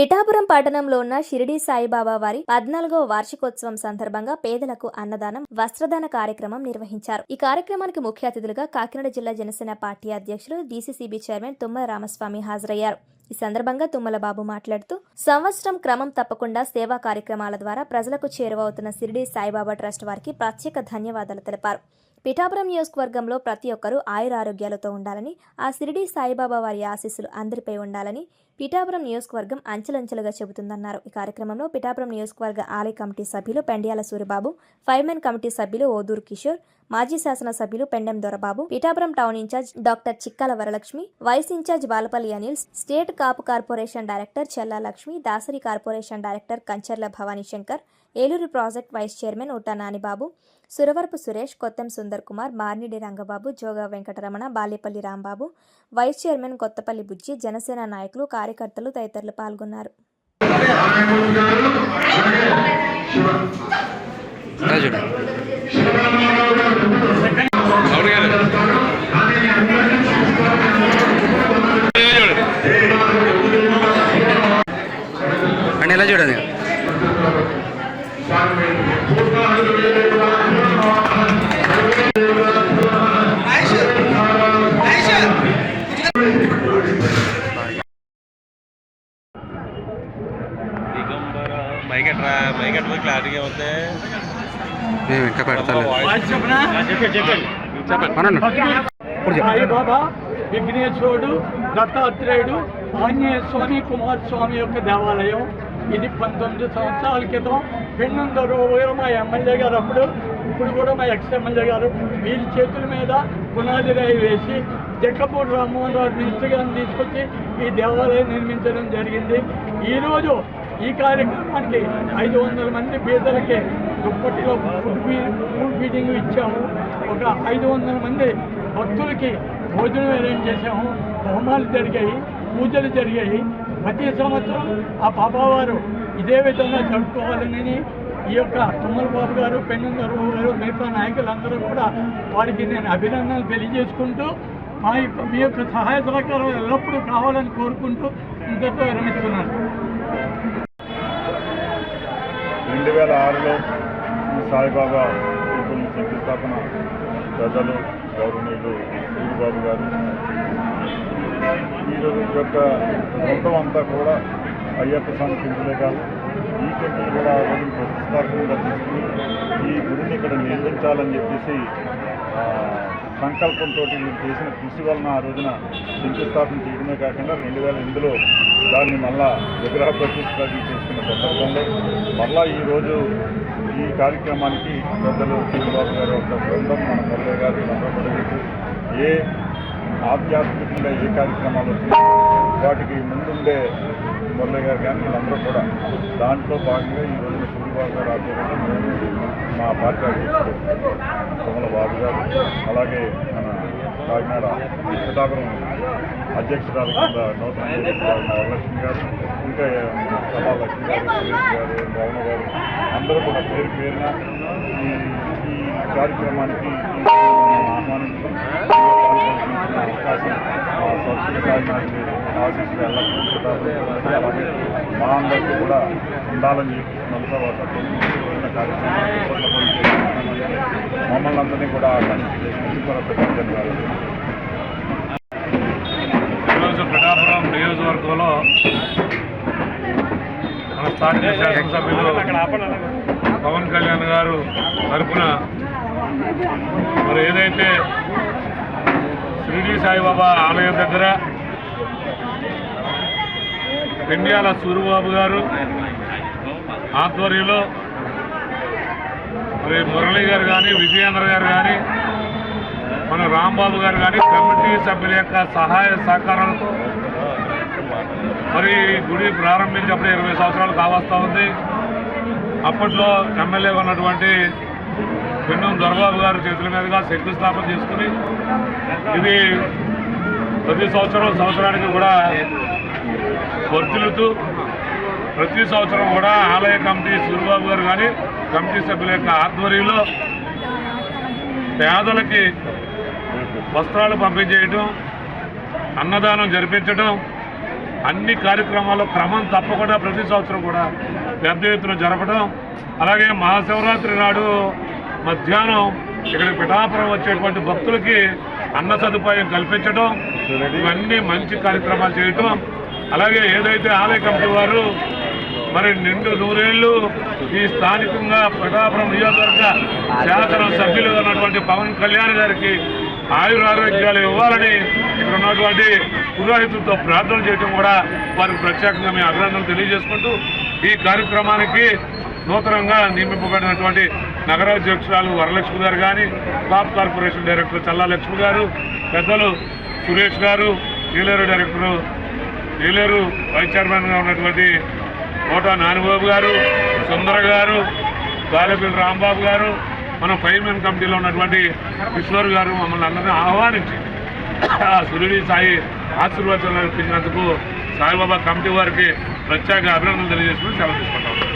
పిఠాపురం పట్టణంలో ఉన్న షిరిడి సాయిబాబా వారి పద్నాలుగవ వార్షికోత్సవం సందర్భంగా పేదలకు అన్నదానం వస్త్రదాన కార్యక్రమం నిర్వహించారు. ఈ కార్యక్రమానికి ముఖ్య అతిథులుగా కాకినాడ జిల్లా జనసేన పార్టీ అధ్యక్షులు డీసీసీబీ చైర్మన్ తుమ్మల రామస్వామి హాజరయ్యారు. ఈ సందర్భంగా తుమ్మల బాబు మాట్లాడుతూ సంవత్సరం క్రమం తప్పకుండా సేవా కార్యక్రమాల ద్వారా ప్రజలకు చేరువవుతున్న షిరిడి సాయిబాబా ట్రస్ట్ వారికి ప్రత్యేక ధన్యవాదాలు తెలిపారు. పిఠాపురం నియోజకవర్గంలో ప్రతి ఒక్కరూ ఆయురారోగ్యాలతో ఉండాలని ఆ షిరిడి సాయిబాబా వారి ఆశీస్సులు అందరిపై ఉండాలని పిఠాపురం నియోజకవర్గం అంచెలంచెలుగా చెబుతుందన్నారు. ఈ కార్యక్రమంలో పిఠాపురం నియోజకవర్గ ఆలయ కమిటీ సభ్యులు పెండ్యాల సూరిబాబు ఫైర్మెన్ కమిటీ సభ్యులు ఓదూరు కిషోర్ మాజీ శాసన సభ్యులు Pendem Dorababu Pithapuram town incharge doctor Chikkala Varalakshmi vice incharge Balapalli Anil state Kapu corporation director Chella Lakshmi Dasari corporation director Kancharla Bhavani Shankar Eluru project vice chairman Utta Nanibabu Suravarapu Suresh Kottam Sundar Kumar Marnidi Rangababu Joga Venkataramana Balepalli Rambabu vice chairman Kothapalli Bujji Janasena నాయకులు కార్యకర్తలు తదితరులు పాల్గొన్నారు. ఎలా చూడండి క్లారిటీగా ఉంది మేము ఇంకా పెడతాం చెప్పండి అనండి ఇప్పుడు చెప్పు సాయిబాబా విఘ్నేశ్వరుడు దత్తాత్రేయుడు ఆంజనేయ స్వామి కుమార్ స్వామి యొక్క దేవాలయం. ఇది పంతొమ్మిది సంవత్సరాల క్రితం పెన్నుందరు మా ఎమ్మెల్యే గారు అప్పుడు. ఇప్పుడు కూడా మా ఎక్స్ ఎమ్మెల్యే గారు. వీరి చేతుల మీద పునాది రాయి వేసి జక్కపూడి రామ్మోహన్ రావు మినిస్టర్ గారిని తీసుకొచ్చి ఈ దేవాలయం నిర్మించడం జరిగింది. ఈరోజు ఈ కార్యక్రమానికి ఐదు వందల మంది పేదలకి దుప్పటిలో ఫుడ్ ఫీ ఫుడ్ ఫీడింగ్ ఇచ్చాము. ఒక ఐదు వందల మంది భక్తులకి భోజనం అరేంజ్ చేసాము హోమాలు జరిగాయి పూజలు జరిగాయి. ప్రతి సంవత్సరం ఆ బాబావారు ఇదే విధంగా జరుపుకోవాలని ఈ యొక్క తుమ్మల బాబు గారు పెన్నుందరు గారు మిగతా నాయకులందరూ కూడా వారికి నేను అభినందనలు తెలియజేసుకుంటూ మా యొక్క మీ యొక్క సహాయ సహకారం ఎల్లప్పుడూ కావాలని కోరుకుంటూ ఇంతతో విరమిస్తున్నాను. రెండు వేల ఆరులో సాయిబాబా టెంపుల్ శంకుస్థాపన పెద్దలు గౌరవనీయులు సూరిబాబు గారు. ఈ రోజు యొక్క మొత్తం అంతా కూడా అయ్యప్ప స్వామి టెంపులే కాదు ఈ టెంపుల్ కూడా ఆ రోజు ప్రతిష్టాత్మకంగా తీసుకుని ఈ గుడిని ఇక్కడ నిర్మించాలని చెప్పేసి సంకల్పంతో మీరు చేసిన కృషి వలన ఆ రోజున శంకుస్థాపన చేయడమే కాకుండా రెండు వేల ఎనిమిదిలో దాన్ని మళ్ళా విగ్రహ ప్రతిష్టాపన చేసుకున్న సందర్భంలో మళ్ళా ఈరోజు ఈ కార్యక్రమానికి పెద్దలు చంద్రబాబు గారు ఒక బృందం మన మురళి గారు కూడా ఏ ఆధ్యాత్మికంగా ఏ కార్యక్రమాలు వాటికి ముందుండే మురళి గారు కానీ వీళ్ళందరూ కూడా దాంట్లో భాగంగా ఈ రోజున సూర్యబాబు గారు ఆధ్వర్యంలో మా పార్టీ అధ్యక్షుడు కమల బాబు గారు అలాగే మన కాకినాడ పిఠాపురం అధ్యక్షురాలు కింద నూతన అధ్యక్షురాలు వరలక్ష్మి గారు ఇంకా సభా లక్ష్మి గారు సురేష్ గారు భవన గారు అందరూ కూడా పేరు పేరున ఈ కార్యక్రమానికి ఆహ్వానించడం అవకాశం మా సబ్సిడీ సాగినటువంటి ఆశీస్సులు ఎల్లప్పుడూ పిఠాపురం ప్రజలకి అలాగే మా అందరికీ కూడా ఉండాలని చెప్పి మమ్మల్ని అందరినీ కూడా ఆహ్వానించి చేసినందుకు ఈరోజు పిఠాపురం నియోజకవర్గంలో మన స్థానిక శాసనసభ్యులు పవన్ కళ్యాణ్ గారు తరఫున మరి ఏదైతే షిరిడి సాయిబాబా ఆలయం దగ్గర పెండియాల సూరిబాబు గారు ఆధ్వర్యంలో మరి మురళి గారు కానీ విజయేంద్ర గారు కానీ మన రాంబాబు గారు కానీ కమిటీ సభ్యుల యొక్క సహాయ సహకారాలతో మరి గుడి ప్రారంభించినప్పుడు ఇరవై సంవత్సరాలు కావస్తూ ఉంది. అప్పట్లో ఎమ్మెల్యే ఉన్నటువంటి పెన్నం దొరబాబు గారి చేతుల మీదుగా శంకుస్థాపన చేసుకుని ఇది ప్రతి సంవత్సరం సంవత్సరానికి కూడా వర్ధిల్లుతూ ప్రతి సంవత్సరం కూడా ఆలయ కమిటీ సూర్యబాబు గారు కానీ కమిటీ సభ్యుల యొక్క ఆధ్వర్యంలో పేదలకి వస్త్రాలు పంపించేయటం అన్నదానం జరిపించడం అన్ని కార్యక్రమాలు క్రమం తప్పకుండా ప్రతి సంవత్సరం కూడా పెద్ద ఎత్తున జరపడం అలాగే మహాశివరాత్రి నాడు మధ్యాహ్నం ఇక్కడ పిఠాపురం వచ్చేటువంటి భక్తులకి అన్న సదుపాయం కల్పించడం ఇవన్నీ మంచి కార్యక్రమాలు చేయటం అలాగే ఏదైతే ఆలయ కమిటీ వారు మరి నిండు నూరేళ్ళు ఈ స్థానికంగా ప్రతాపురం నియోజకవర్గ శాసనం సభ్యులుగా ఉన్నటువంటి పవన్ కళ్యాణ్ గారికి ఆయుర ఆరోగ్యాలు ఇవ్వాలని ఇక్కడ ఉన్నటువంటి పురోహితులతో ప్రార్థన చేయడం కూడా వారికి ప్రత్యేకంగా మేము అభినందనలు తెలియజేసుకుంటూ ఈ కార్యక్రమానికి నూతనంగా నియమింపబడినటువంటి నగరాధ్యక్షురాలు వరలక్ష్మి గారు కానీ clap corporation director Challa Lakshmi గారు పెద్దలు సురేష్ గారు డీలర్ డైరెక్టరు ఏలేరు వైస్ చైర్మన్గా ఉన్నటువంటి కోటా నానిబాబు గారు సుందర గారు బాలపల్లి రాంబాబు గారు మన ఫైర్మెన్ కమిటీలో ఉన్నటువంటి కిషోర్ గారు మమ్మల్ని అందరినీ ఆహ్వానించి ఆ సురుడి సాయి ఆశీర్వచనాలు ఇప్పించినందుకు సాయిబాబా కమిటీ వారికి ప్రత్యేక అభినందనలు తెలియజేసుకుని సెలవు తీసుకుంటాం.